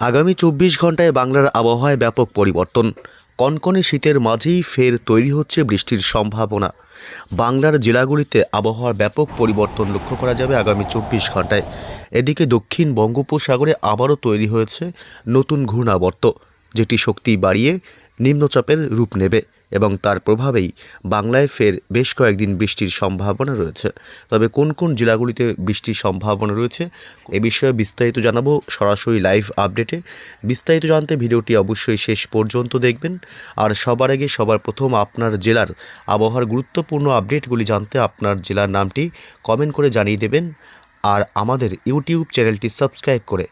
আগামী চব্বিশ ঘন্টায় বাংলার আবহাওয়ায় ব্যাপক পরিবর্তন। কনকনে শীতের মাঝেই ফের তৈরি হচ্ছে বৃষ্টির সম্ভাবনা। বাংলার জেলাগুলিতে আবহাওয়ার ব্যাপক পরিবর্তন লক্ষ্য করা যাবে আগামী চব্বিশ ঘন্টায় এদিকে দক্ষিণ বঙ্গোপসাগরে আবারও তৈরি হয়েছে নতুন ঘূর্ণাবর্ত, যেটি শক্তি বাড়িয়ে নিম্নচাপের রূপ নেবে। এবং তার প্রভাবেই বাংলায় ফের বেশ কয়েকদিন বৃষ্টির সম্ভাবনা রয়েছে। তবে কোন কোন জেলাগুলিতে বৃষ্টির সম্ভাবনা রয়েছে, এ বিষয়ে বিস্তারিত জানাব সরাসরি লাইভ আপডেটে। বিস্তারিত জানতে ভিডিওটি অবশ্যই শেষ পর্যন্ত দেখবেন। আর সবার আগে সবার প্রথম আপনার জেলার আবহাওয়ার গুরুত্বপূর্ণ আপডেটগুলি জানতে আপনার জেলার নামটি কমেন্ট করে জানিয়ে দেবেন। আর আমাদের ইউটিউব চ্যানেলটি সাবস্ক্রাইব করে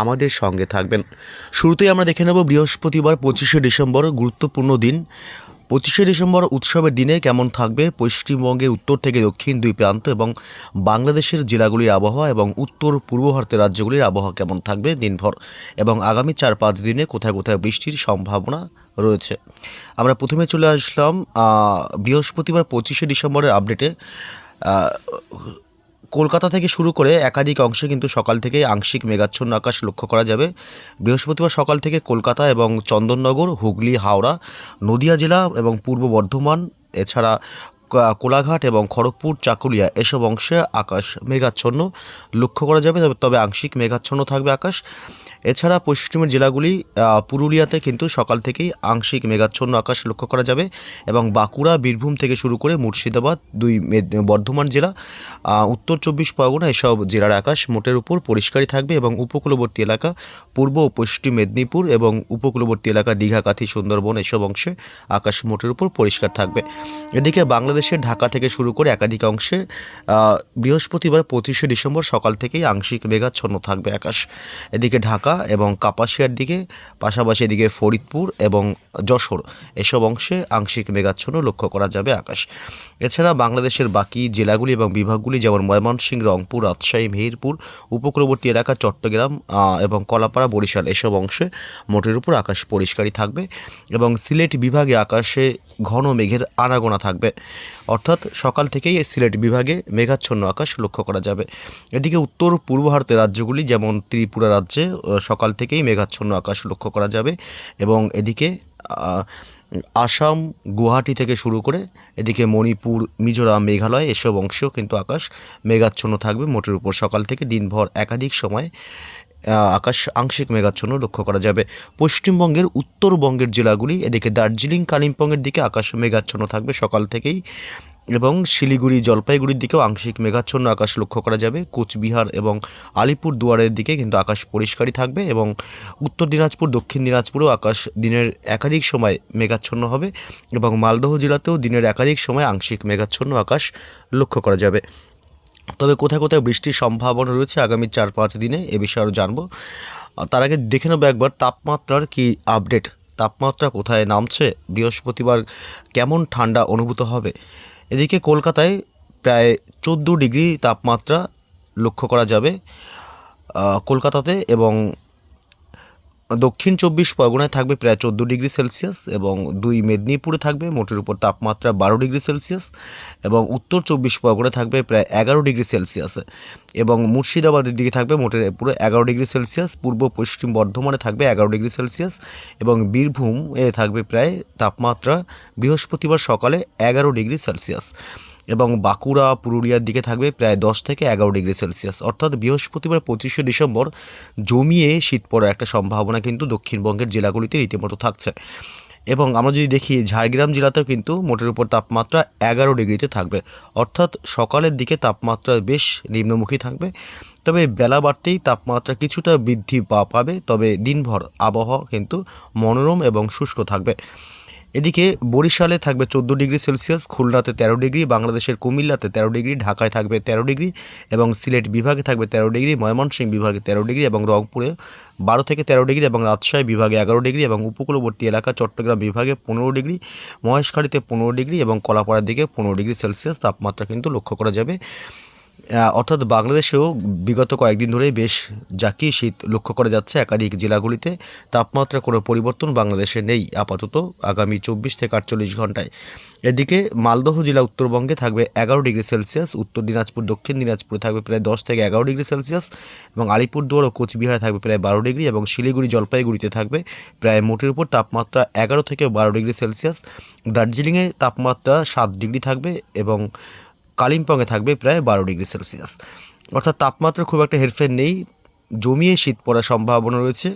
আমাদের সঙ্গে থাকবেন। শুরুতেই আমরা দেখে নেব বৃহস্পতিবার পঁচিশে ডিসেম্বর গুরুত্বপূর্ণ দিন। পঁচিশে ডিসেম্বর উৎসবের দিনে কেমন থাকবে? পশ্চিমবঙ্গের উত্তর থেকে দক্ষিণ দুই প্রান্ত এবং বাংলাদেশের জেলাগুলির আবহাওয়া এবং উত্তর পূর্ব ভারতের রাজ্যগুলির আবহাওয়া কেমন থাকবে দিনভর? এবং আগামী চার পাঁচ দিনে কোথায় কোথায় বৃষ্টির সম্ভাবনা রয়েছে? আমরা প্রথমে চলে আসলাম বৃহস্পতিবার পঁচিশে ডিসেম্বরের আপডেটে। কলকাতা থেকে শুরু করে একাধিক অংশে কিন্তু সকাল থেকে আংশিক মেঘাচ্ছন্ন আকাশ লক্ষ্য করা যাবে। বৃহস্পতিবার সকাল থেকে কলকাতা এবং চন্দননগর, হুগলি, হাওড়া, নদিয়া জেলা এবং পূর্ব বর্ধমান, এছাড়া কোলাঘাট এবং খড়গপুর, চাকুলিয়া এসব অংশে আকাশ মেঘাচ্ছন্ন লক্ষ্য করা যাবে। তবে- আংশিক মেঘাচ্ছন্ন থাকবে আকাশ। এছাড়া পশ্চিমের জেলাগুলি পুরুলিয়াতে কিন্তু সকাল থেকেই আংশিক মেঘাচ্ছন্ন আকাশ লক্ষ্য করা যাবে এবং বাঁকুড়া, বীরভূম থেকে শুরু করে মুর্শিদাবাদ, দুই বর্ধমান জেলা উত্তর চব্বিশ পরগনা এসব জেলার আকাশ মোটের উপর পরিষ্কারই থাকবে এবং উপকূলবর্তী এলাকা পূর্ব ও পশ্চিম মেদিনীপুর এবং উপকূলবর্তী এলাকা দীঘা, কাথি, সুন্দরবন এসব অংশে আকাশ মোটের উপর পরিষ্কার থাকবে। এদিকে বাংলাদেশের ঢাকা থেকে শুরু করে একাধিক অংশে বৃহস্পতিবার পঁচিশে ডিসেম্বর সকাল থেকেই আংশিক মেঘাচ্ছন্ন থাকবে আকাশ। এদিকে ঢাকা এবং কাপাসিয়ার দিকে, পাশাপাশি এদিকে ফরিদপুর এবং যশোর। এসব অংশে আংশিক মেঘাচ্ছন্ন লক্ষ্য করা যাবে আকাশ। এছাড়া বাংলাদেশের বাকি জেলাগুলি এবং বিভাগগুলি যেমন ময়মনসিংহ, রংপুর, রাজশাহী, মেহেরপুর, উপকূলবর্তী এলাকা চট্টগ্রাম এবং কলাপাড়া, বরিশাল এসব অংশে মোটের উপর আকাশ পরিষ্কারই থাকবে এবং সিলেট বিভাগে আকাশে ঘন মেঘের আনাগোনা থাকবে। অর্থাৎ সকাল থেকেই সিলেট বিভাগে মেঘাচ্ছন্ন আকাশ লক্ষ্য করা যাবে। এদিকে উত্তর পূর্ব ভারতের রাজ্যগুলি যেমন ত্রিপুরা রাজ্যে সকাল থেকেই মেঘাচ্ছন্ন আকাশ লক্ষ্য করা যাবে এবং এদিকে আসাম, গুয়াহাটি থেকে শুরু করে এদিকে মণিপুর, মিজোরাম, মেঘালয় এসব অংশেও কিন্তু আকাশ মেঘাচ্ছন্ন থাকবে মোটের উপর। সকাল থেকে দিনভর একাধিক সময় আকাশ আংশিক মেঘাচ্ছন্ন লক্ষ্য করা যাবে। পশ্চিমবঙ্গের উত্তরবঙ্গের জেলাগুলি, এদিকে দার্জিলিং, কালিম্পংয়ের দিকে আকাশ মেঘাচ্ছন্ন থাকবে। সকাল থেকেই এবং শিলিগুড়ি জলপাইগুড়ির দিকেও আংশিক মেঘাচ্ছন্ন আকাশ লক্ষ্য করা যাবে। কোচবিহার এবং আলিপুর দুয়ারের দিকে কিন্তু আকাশ পরিষ্কারই থাকবে এবং উত্তর দিনাজপুর, দক্ষিণ দিনাজপুরেও আকাশ দিনের একাধিক সময় মেঘাচ্ছন্ন হবে এবং মালদহ জেলাতেও দিনের একাধিক সময় আংশিক মেঘাচ্ছন্ন আকাশ লক্ষ্য করা যাবে। তবে কোথায় কোথায় বৃষ্টির সম্ভাবনা রয়েছে আগামী চার পাঁচ দিনে এ বিষয়ে আরও জানব। তার আগে দেখে নেব একবার তাপমাত্রার কি আপডেট। তাপমাত্রা কোথায় নামছে? বৃহস্পতিবার কেমন ঠান্ডা অনুভূত হবে? এদিকে কলকাতায় প্রায় চোদ্দ ডিগ্রি তাপমাত্রা লক্ষ্য করা যাবে কলকাতাতে এবং দক্ষিণ চব্বিশ পরগনায় থাকবে প্রায় চোদ্দ ডিগ্রি সেলসিয়াস এবং দুই মেদিনীপুরে থাকবে মোটের উপর তাপমাত্রা বারো ডিগ্রি সেলসিয়াস এবং উত্তর চব্বিশ পরগনায় থাকবে প্রায় এগারো ডিগ্রি সেলসিয়াস এবং মুর্শিদাবাদের দিকে থাকবে মোটের পুরো এগারো ডিগ্রি সেলসিয়াস, পূর্ব পশ্চিম বর্ধমানে থাকবে এগারো ডিগ্রি সেলসিয়াস এবং বীরভূম এ থাকবে প্রায় তাপমাত্রা বৃহস্পতিবার সকালে এগারো ডিগ্রি সেলসিয়াস। এবং বাঁকুড়া পুরুলিয়ার দিকে থাকবে প্রায় দশ থেকে এগারো ডিগ্রি সেলসিয়াস। অর্থাৎ বৃহস্পতিবার পঁচিশে ডিসেম্বর জমিয়ে শীত পড়ার একটা সম্ভাবনা কিন্তু দক্ষিণবঙ্গের জেলাগুলিতে রীতিমতো থাকছে। এবং আমরা যদি দেখি, ঝাড়গ্রাম জেলাতেও কিন্তু মোটের উপর তাপমাত্রা এগারো ডিগ্রিতে থাকবে। অর্থাৎ সকালের দিকে তাপমাত্রা বেশ নিম্নমুখী থাকবে। তবে বেলা বাড়তেই তাপমাত্রা কিছুটা বৃদ্ধি পা- পাবে। তবে দিনভর আবহাওয়া কিন্তু মনোরম এবং শুষ্ক থাকবে। এদিকে বরিশালে থাকবে চোদ্দ ডিগ্রি সেলসিয়াস, খুলনাতে তেরো ডিগ্রি, বাংলাদেশের কুমিল্লাতে তেরো ডিগ্রি, ঢাকায় থাকবে তেরো ডিগ্রি এবং সিলেট বিভাগে থাকবে তেরো ডিগ্রি, ময়মনসিংহ বিভাগে তেরো ডিগ্রি এবং রংপুরে বারো থেকে তেরো ডিগ্রি এবং রাজশাহী বিভাগে এগারো ডিগ্রি এবং উপকূলবর্তী এলাকা চট্টগ্রাম বিভাগে পনেরো ডিগ্রি, মহেশখালীতে পনেরো ডিগ্রি এবং কলাপাড়ার দিকে পনেরো ডিগ্রি সেলসিয়াস তাপমাত্রা কিন্তু লক্ষ্য করা যাবে। অর্থাৎ বাংলাদেশেও বিগত কয়েকদিন ধরেই বেশ জাকি শীত লক্ষ্য করা যাচ্ছে একাধিক জেলাগুলিতে। তাপমাত্রা কোনো পরিবর্তন বাংলাদেশে নেই আপাতত আগামী চব্বিশ থেকে আটচল্লিশ ঘন্টায় এদিকে মালদহ জেলা উত্তরবঙ্গে থাকবে এগারো ডিগ্রি সেলসিয়াস, উত্তর দিনাজপুর, দক্ষিণ দিনাজপুরে থাকবে প্রায় দশ থেকে এগারো ডিগ্রি সেলসিয়াস এবং আলিপুরদুয়ার ও কোচবিহারে থাকবে প্রায় বারো ডিগ্রি এবং শিলিগুড়ি, জলপাইগুড়িতে থাকবে প্রায় মোটের উপর তাপমাত্রা এগারো থেকে বারো ডিগ্রি সেলসিয়াস। দার্জিলিংয়ে তাপমাত্রা সাত ডিগ্রি থাকবে এবং কালিম্পংয়ে থাকবে প্রায় বারো ডিগ্রি সেলসিয়াস। অর্থাৎ তাপমাত্রা খুব একটা হেরফের নেই, জমিয়ে শীত পড়ার সম্ভাবনা রয়েছে।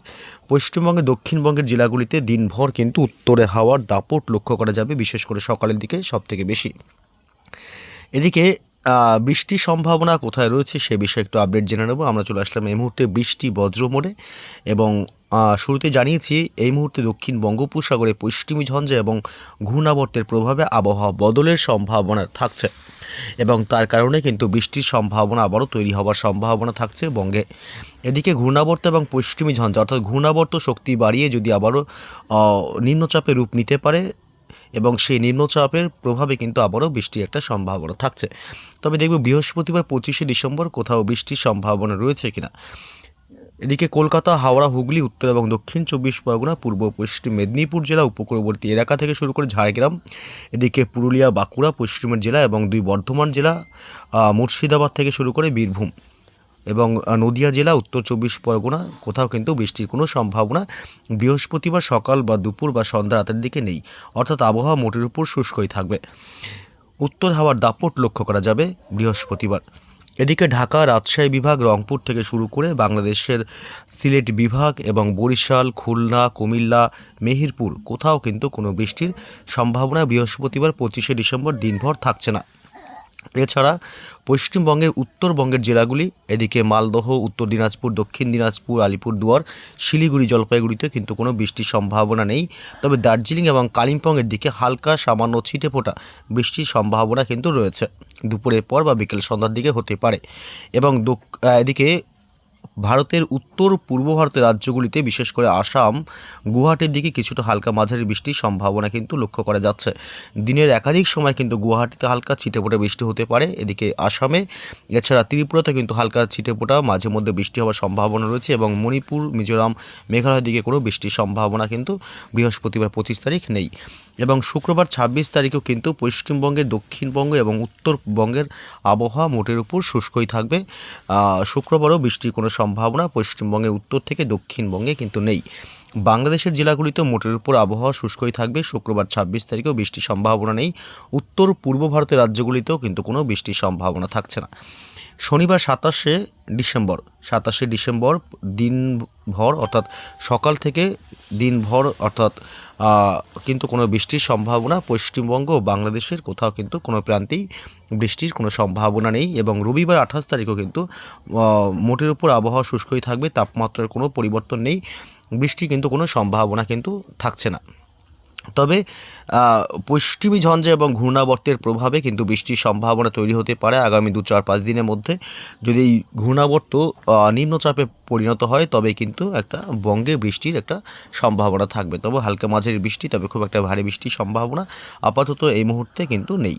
পশ্চিমবঙ্গে দক্ষিণবঙ্গের জেলাগুলিতে দিনভর কিন্তু উত্তরে হাওয়ার দাপট লক্ষ্য করা যাবে, বিশেষ করে সকালের দিকে সবথেকে বেশি। এদিকে বৃষ্টির সম্ভাবনা কোথায় রয়েছে সে বিষয়ে একটু আপডেট জেনে নেব। আমরা চলে আসলাম এই মুহূর্তে বৃষ্টি বজ্র মোড়ে এবং শুরুতে জানিয়েছি এই মুহূর্তে দক্ষিণ বঙ্গোপসাগরে পশ্চিমী ঝঞ্ঝা এবং ঘূর্ণাবর্তের প্রভাবে আবহাওয়া বদলের সম্ভাবনা থাকছে এবং তার কারণে কিন্তু বৃষ্টির সম্ভাবনা আবারও তৈরি হওয়ার সম্ভাবনা থাকছে বঙ্গে। এদিকে ঘূর্ণাবর্ত এবং পশ্চিমী ঝঞ্ঝা অর্থাৎ ঘূর্ণাবর্ত শক্তি বাড়িয়ে যদি আবারও নিম্নচাপে রূপ নিতে পারে এবং সেই নিম্নচাপের প্রভাবে কিন্তু আবারও বৃষ্টির একটা সম্ভাবনা থাকছে। তবে দেখব বৃহস্পতিবার পঁচিশে ডিসেম্বর কোথাও বৃষ্টির সম্ভাবনা রয়েছে কিনা। এদিকে কলকাতা, হাওড়া, হুগলি, উত্তর এবং দক্ষিণ চব্বিশ পরগনা, পূর্ব পশ্চিম মেদিনীপুর জেলা, উপকূলবর্তী এলাকা থেকে শুরু করে ঝাড়গ্রাম, এদিকে পুরুলিয়া, বাঁকুড়া, পশ্চিমের জেলা এবং দুই বর্ধমান জেলা মুর্শিদাবাদ থেকে শুরু করে বীরভূম। এবং নদিয়া জেলা, উত্তর চব্বিশ পরগনা, কোথাও কিন্তু বৃষ্টির কোনো সম্ভাবনা বৃহস্পতিবার সকাল বা দুপুর বা সন্ধ্যা রাতের দিকে নেই। অর্থাৎ আবহাওয়া মোটের উপর শুষ্কই থাকবে। উত্তর হাওয়ার দাপট লক্ষ্য করা যাবে বৃহস্পতিবার। এদিকে ঢাকা, রাজশাহী বিভাগ, রংপুর থেকে শুরু করে বাংলাদেশের সিলেট বিভাগ এবং বরিশাল, খুলনা, কুমিল্লা, মেহেরপুর কোথাও কিন্তু কোনো বৃষ্টির সম্ভাবনা বৃহস্পতিবার পঁচিশে ডিসেম্বর দিনভর থাকছে না। এছাড়া পশ্চিমবঙ্গের উত্তরবঙ্গের জেলাগুলি, এদিকে মালদহ, উত্তর দিনাজপুর, দক্ষিণ দিনাজপুর, আলিপুরদুয়ার, শিলিগুড়ি, জলপাইগুড়িতে কিন্তু কোনো বৃষ্টির সম্ভাবনা নেই। তবে দার্জিলিং এবং কালিম্পংয়ের দিকে হালকা সামান্য ছিটে ফোটা বৃষ্টির সম্ভাবনা কিন্তু রয়েছে। দুপুরের পর বা বিকেল সন্ধ্যার দিকে হতে পারে। এবং দক- এদিকে ভারতের উত্তর পূর্ব ভারতের রাজ্যগুলিতে, বিশেষ করে আসাম, গুয়াহাটির দিকে কিছুটা হালকা মাঝারি বৃষ্টির সম্ভাবনা কিন্তু লক্ষ্য করা যাচ্ছে। দিনের একাধিক সময় কিন্তু গুয়াহাটিতে হালকা ছিটেফোঁটা বৃষ্টি হতে পারে। এদিকে আসামে, এছাড়া ত্রিপুরাতে কিন্তু হালকা ছিটেফোঁটা, মাঝে মধ্যে বৃষ্টি হওয়ার সম্ভাবনা রয়েছে এবং মণিপুর, মিজোরাম, মেঘালয়ের দিকে কোনো বৃষ্টির সম্ভাবনা কিন্তু বৃহস্পতিবার পঁচিশ তারিখ নেই। এবং শুক্রবার ছাব্বিশ তারিখেও কিন্তু পশ্চিমবঙ্গের দক্ষিণবঙ্গ এবং উত্তরবঙ্গের আবহাওয়া মোটের উপর শুষ্কই থাকবে। শুক্রবারও বৃষ্টির কোনো সম্ভাবনা পশ্চিমবঙ্গের উত্তর থেকে দক্ষিণবঙ্গে কিন্তু নেই। বাংলাদেশের জেলাগুলিতে মোটের উপর আবহাওয়া শুষ্কই থাকবে। শুক্রবার ছাব্বিশ তারিখেও বৃষ্টির সম্ভাবনা নেই। উত্তর পূর্ব ভারতের রাজ্যগুলিতেও কিন্তু কোনো বৃষ্টির সম্ভাবনা থাকছে না। শনিবার সাতাশে ডিসেম্বর সাতাশে ডিসেম্বর দিনভর অর্থাৎ সকাল থেকে দিনভর অর্থাৎ কিন্তু কোনো বৃষ্টির সম্ভাবনা পশ্চিমবঙ্গ ও বাংলাদেশের কোথাও কিন্তু কোনো প্রান্তেই বৃষ্টির কোনো সম্ভাবনা নেই এবং রবিবার আঠাশ তারিখও কিন্তু মোটের উপর আবহাওয়া শুষ্কই থাকবে, তাপমাত্রার কোনো পরিবর্তন নেই, বৃষ্টি কিন্তু কোনো সম্ভাবনা কিন্তু থাকছে না। তবে পশ্চিমী ঝঞ্ঝা এবং ঘূর্ণাবর্তের প্রভাবে কিন্তু বৃষ্টির সম্ভাবনা তৈরি হতে পারে আগামী দু, চার, পাঁচ দিনের মধ্যে। যদি এই ঘূর্ণাবর্ত নিম্নচাপে পরিণত হয়, তবে কিন্তু একটা বঙ্গে বৃষ্টির একটা সম্ভাবনা থাকবে। তবে হালকা মাঝের বৃষ্টি, তবে খুব একটা ভারী বৃষ্টির সম্ভাবনা আপাতত এই মুহূর্তে কিন্তু নেই।